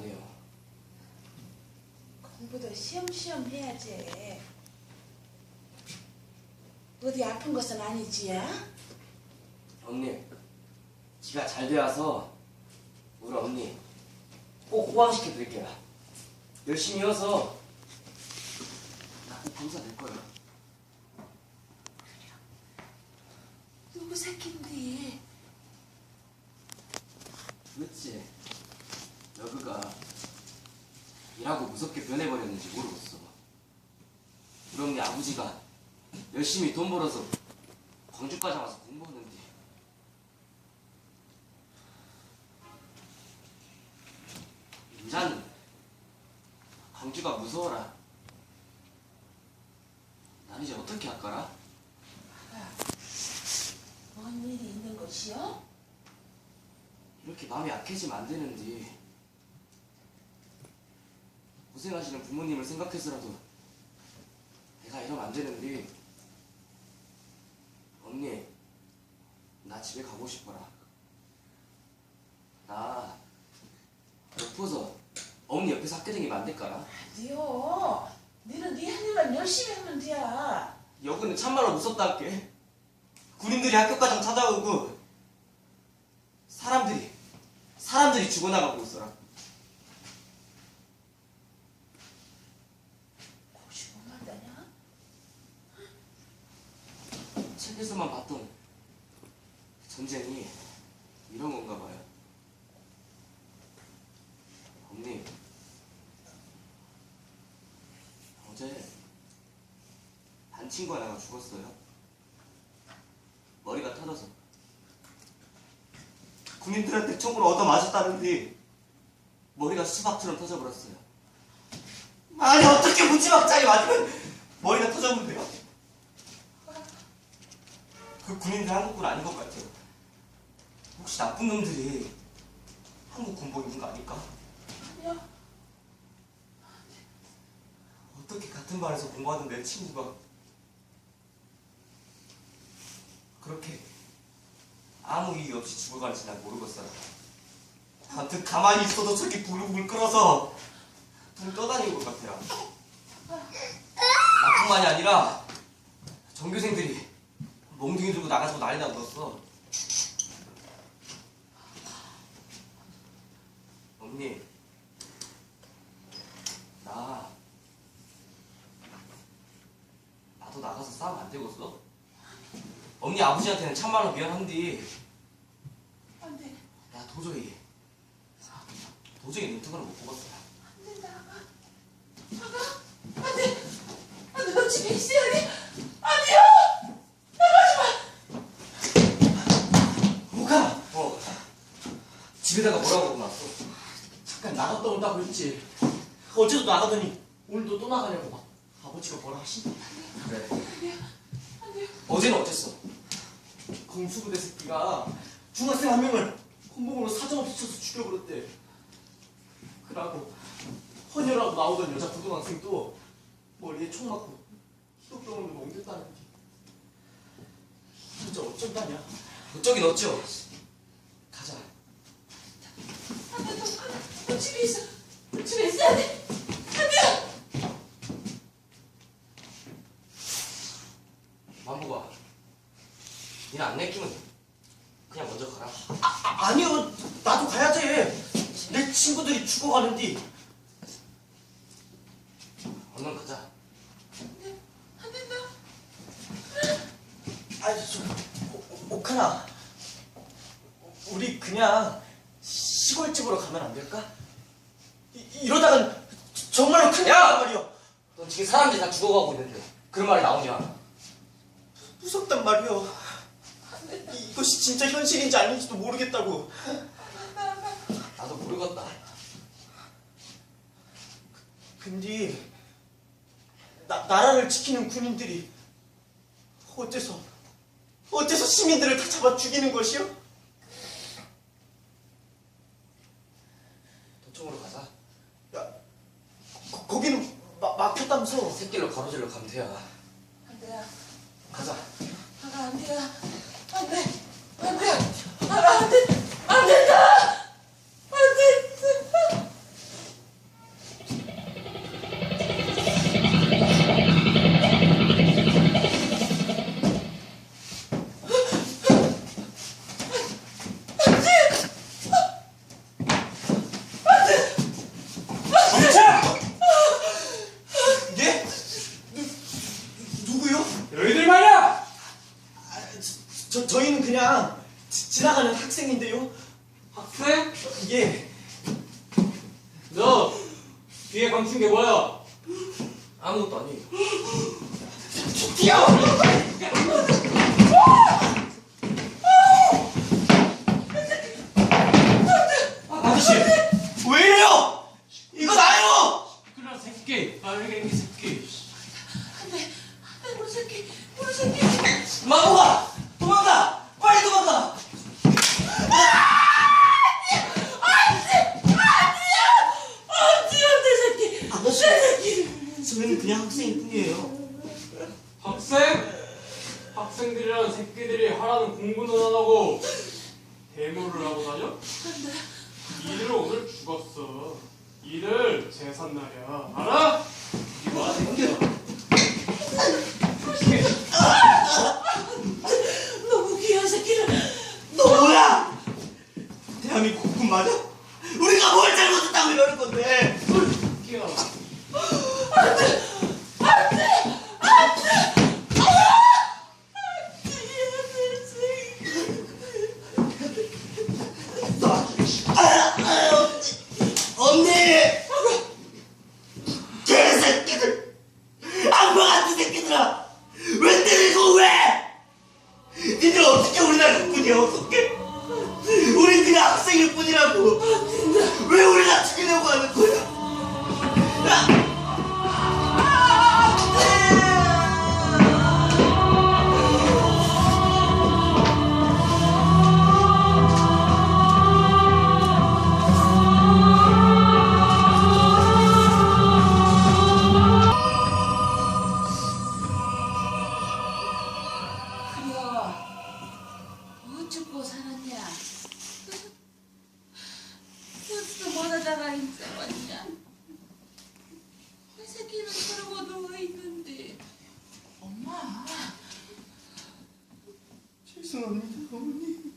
안 해요. 공부도 시험시험 해야지. 어디 아픈 것은 아니지, 야? 언니, 지가 잘 되어서 우리 언니 꼭 호강시켜 드릴게요. 열심히 해서 나꼭 검사 될 거예요. 누구 새끼인데? 그렇지. 여그가 일하고 무섭게 변해버렸는지 모르겠어. 우리 언니 아버지가 열심히 돈 벌어서 광주까지 와서 공부하는데 인자는 광주가 무서워라. 난 이제 어떻게 할까라? 뭔 일이 있는 것이요? 이렇게 마음이 약해지면 안 되는데 고생하시는 부모님을 생각해서라도 내가 이러면 안 되는데 언니 나 집에 가고 싶어라. 나 옆에서 어머니 옆에서 학교 다니면 안 될까라? 아니요. 너는 네할 일만 열심히 하면 돼야. 여기는 참말로 무섭다 할게. 군인들이 학교까지 찾아오고 사람들이 사람들이 죽어나가고 있어라 고시 뭐 말다냐? 책에서만 봤던 전쟁이 이런 건가 봐요. 언니, 어제 반 친구 하나가 죽었어요. 머리가 터져서. 군인들한테 총으로 얻어 맞았다는데 머리가 수박처럼 터져버렸어요. 아니 어떻게 무지막지하게 맞으면 머리가 터졌는데요? 그 군인들 한국군 아닌 것 같아요. 혹시 나쁜 놈들이 한국 군복 입은 거 아닐까? 아니요. 어떻게 같은 반에서 공부하던 내 친구가 그렇게 아무 이유 없이 죽어가는지 난 모르겠어요. 아무튼 가만히 있어도 저기 불을 끌어서 불 떠다니는 것 같아요. 나뿐만이 아니라 전교생들이 몽둥이 들고 나가지고 난리 났었어. 언니, 나 나도 나가서 싸우면 안 되겠어? 언니 아버지한테는 참말로 미안한데 안 돼. 나 도저히 도저히 눈뜨거를 못 보겠어. 안 된다. 아가. 안 돼. 안 돼. 너 집에 있어야 돼. 아니요. 뭐가? 어. 집에다가 뭐라고 그러고 났어? 잠깐 나갔다 온다고 했지. 어제도 나가더니 오늘도 또 나가냐고 막 아버지가 뭐라 하시니? 그래. 안 돼요. 어제는 어땠어? 공수부대 새끼가 중학생 한 명을 콧목으로 사정없이 쳐서 죽여버렸대. 그러고 헌혈하고 나오던 여자 고등학생도 머리에 총 맞고 희독병원으로 옮겼다는데. 진짜 어쩐다냐? 어쩌긴 어쩌. 돼. 집에 있어. 너 집에 있어야 돼. 안 돼요. 만보가. 니는 안 내키면 그냥 먼저 가라. 아, 아니요, 나도 가야지. 내 친구들이 죽어가는데. 얼른 가자. 안 된다. 아니, 저, 오- 오카나. 우리 그냥 시골집으로 가면 안 될까? 이, 이러다간 정말로 큰일 야! 난단 말이야. 넌 지금 사람들이 다 죽어가고 있는데 그런 말이 나오냐? 무섭단 말이야. 이- 이것이 진짜 현실인지 아닌지도 모르겠다고. 나도 모르겠다. 근데 나, 나라를 지키는 군인들이 어째서 어째서 시민들을 다 잡아 죽이는 것이요? 도청으로 가자. 야, 거, 거기는 마, 막혔다면서. 새길로 가로질러 가면 돼야. 안 돼요. 가자. 아가 안 돼요. 안 돼. 안 돼. 아가 안 돼. 안 된다. 안 돼. 지, 지나가는 학생인데요. 학생? 예. 너 뒤에 감춘 게 뭐야? 아무것도 아니에요. 뛰어! 아저씨, 왜 이래요? 이거 나예요! 그런 새끼 빨갱이 새끼 안돼 안돼 우리 새끼 우리 새끼 마모가 도망가! 빨리 도망가! 안돼 아저씨, 저희는 그냥 학생일 뿐이에요. 학생? 학생들이란 새끼들이 하라는 공부는 안 하고 데모를 하고 다녀? 이들 오늘 죽었어 이들 제삿날이야 알아? 죄송합니다 어머니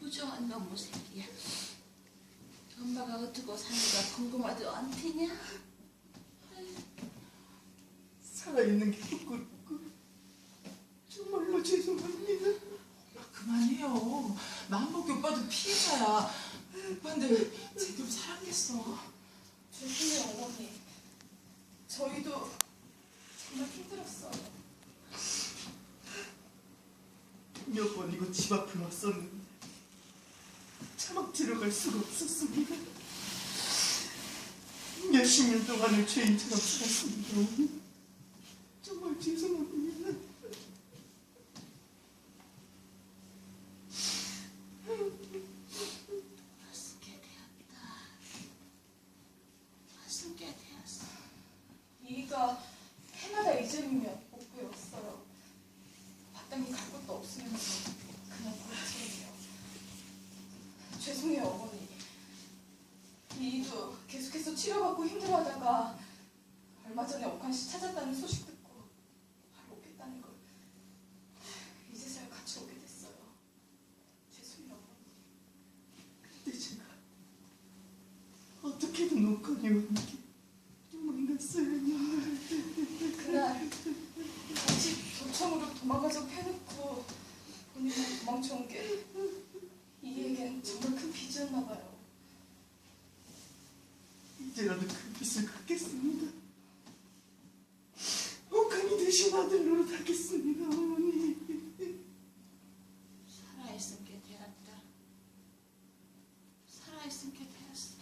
부정한 놈의 새끼야 엄마가 어떻게 사는가 궁금하도 않대냐 살아있는 게 부끄럽고 정말로 죄송합니다 그만해요. 남복이 오빠도 피해자야. 오빠인데 제대로 살았겠어. 죄송해요 어머니 저희도 정말 힘들었어요 몇 번이고 집 앞에 왔었는데 차막 들어갈 수가 없었습니다. 몇십 년 동안을 죄인처럼 살았습니다. 어머니. 정말 죄송합니다. 숨게 되었다 숨게 되었어 이가 해마다 이쯤이면 못 배웠어요 마땅히 갈 곳도 없으면서 그냥 버티네요 죄송해요 어머니 이도 계속해서 치료받고 힘들어하다가 얼마 전에 옥한 씨 찾았다는 소식 듣고 바로 오겠다는 걸 이제서야 같이 오게 됐어요. 죄송해요. 근데 제가 어떻게든 옥관에 오는 게 만났어야 했는데. 그날 같이 도청으로 도망가서 패놓고 본인은 도망쳐온 게 이에겐 정말 큰 빚이었나 봐요. 이제라도 그 빚을 갚겠습니다. 옥관이 대신 아들 노릇하겠습니다, 어머니. 살아있음게 되었다. 살아있음게 되었어.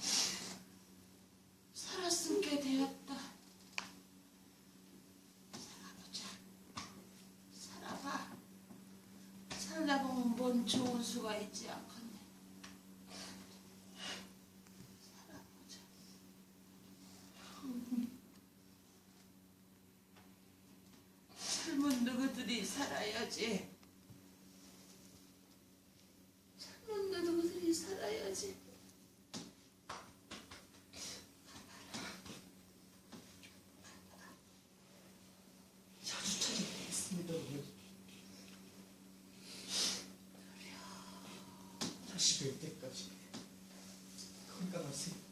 살았음게 되었다. 살아보자. 살아봐. 살다 뭔 좋은 수가 있지 않겠네. 살아보자. 젊은 누구들이 살아야지. しく言ってくい。これからの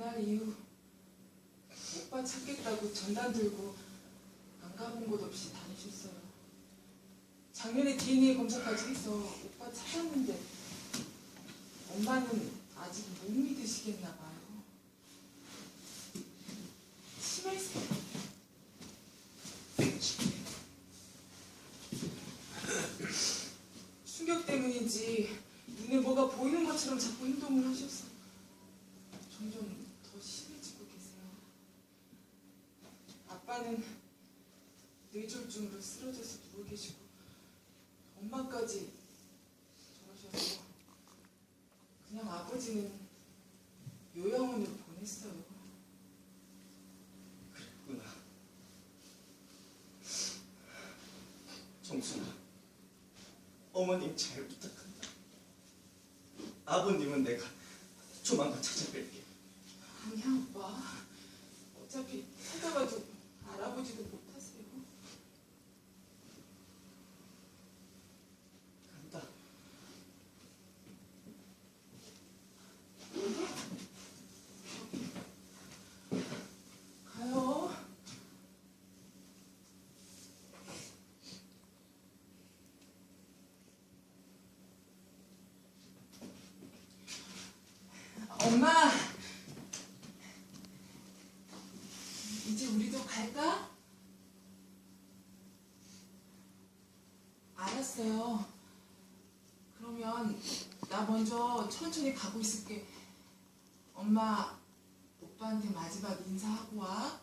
그날 이후 오빠 찾겠다고 전단 들고 안 가본 곳 없이 다니셨어요. 작년에 DNA 검사까지 해서 오빠 찾았는데 엄마는 아직 못 믿으시겠나 봐요. 심했어요. 충격 때문인지 눈에 뭐가 보이는 것처럼 자꾸 행동을 하셨어요. 중으로 쓰러져서 누워 계시고 엄마까지 저러셔서 그냥 아버지는 요양원으로 보냈어요. 그랬구나. 정순아, 어머님 잘 부탁한다. 아버님은 내가 조만간 찾아뵐게. 아니야 오빠. 어차피 찾아가도 알아보지도 못하세요. 간다. 가요. 엄마. 이제 우리도 갈까? 알았어요. 그러면 나 먼저 천천히 가고 있을게. 엄마, 오빠한테 마지막 인사하고 와.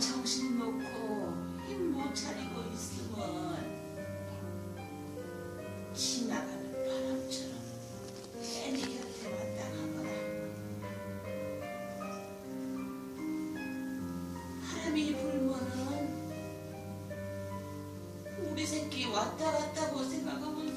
정신 놓고 힘 못 차리고 있으면 지나가는 바람처럼 괜히 곁에 왔다 가거나 바람이 불면은 우리 새끼 왔다 갔다 고 생각하면